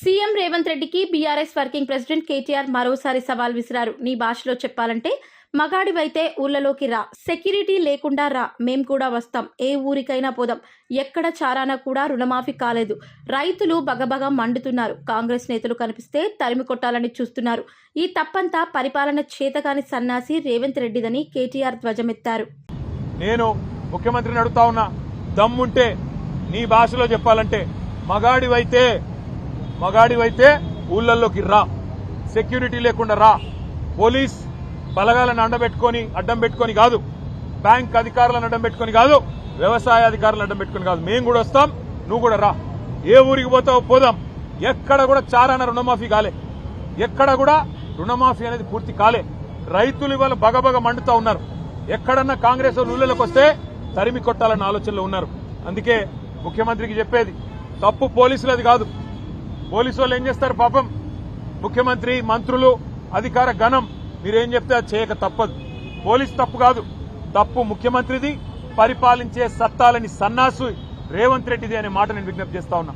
CM Revanth రెడ్డికి BRS working president KTR మరోసారి సవాల్ విసిరారు. నీ భాషలో చెప్పాలంటే మగాడివైతే ఊళ్ళలోకి రా సెక్యూరిటీ లేకుండా రా మేం కూడా వస్తాం ఏ ఊరికైనా పోదాం ఎక్కడ చారానా కూడా రుణమాఫీ కాలేదు రైతులు బగబగ మండుతున్నారు కాంగ్రెస్ నేతలు కనిపిస్తే తరిమి కొట్టాలని చూస్తున్నారు. ఈ తప్పంతా పరిపాలన చేతకాని సన్నాసి రేవంత్ రెడ్డిదని కేటీఆర్ ధ్వజమెత్తారు. నేను ముఖ్యమంత్రిని అడుగుతా ఉన్నా దమ్ముంటే నీ భాషలో చెప్పాలంటే మగాడివైతే మగాడివైతే ఊళ్ళల్లోకి రా. సెక్యూరిటీ లేకుండా రా. పోలీస్ బలగాలను అండబెట్టుకొని అడ్డం పెట్టుకొని కాదు. బ్యాంక్ అధికారులను అడ్డం పెట్టుకొని కాదు. వ్యవసాయ అధికారులను అడ్డం పెట్టుకొని కాదు. మేము కూడా వస్తాం నువ్వు కూడా రా. ఏ ఊరికి పోతావు పోదాం. ఎక్కడ కూడా చారాన రుణమాఫీ కాలే. ఎక్కడ కూడా రుణమాఫీ అనేది పూర్తి కాలే. రైతులు ఇవాళ బగబగ మండుతా ఉన్నారు. ఎక్కడన్నా కాంగ్రెస్ వాళ్ళు ఊళ్ళలోకి వస్తే తరిమి కొట్టాలన్న ఆలోచనలో ఉన్నారు. అందుకే ముఖ్యమంత్రికి చెప్పేది తప్పు పోలీసులది కాదు. పోలీసు వాళ్ళు ఏం చేస్తారు పాపం? ముఖ్యమంత్రి మంత్రులు అధికార గణం మీరేం చెప్తే అది చేయక తప్పదు. పోలీస్ తప్పు కాదు. తప్పు ముఖ్యమంత్రిది పరిపాలించే సత్తాలని సన్నాసు రేవంత్ రెడ్డిది అనే మాట నేను విజ్ఞప్తి చేస్తా ఉన్నా.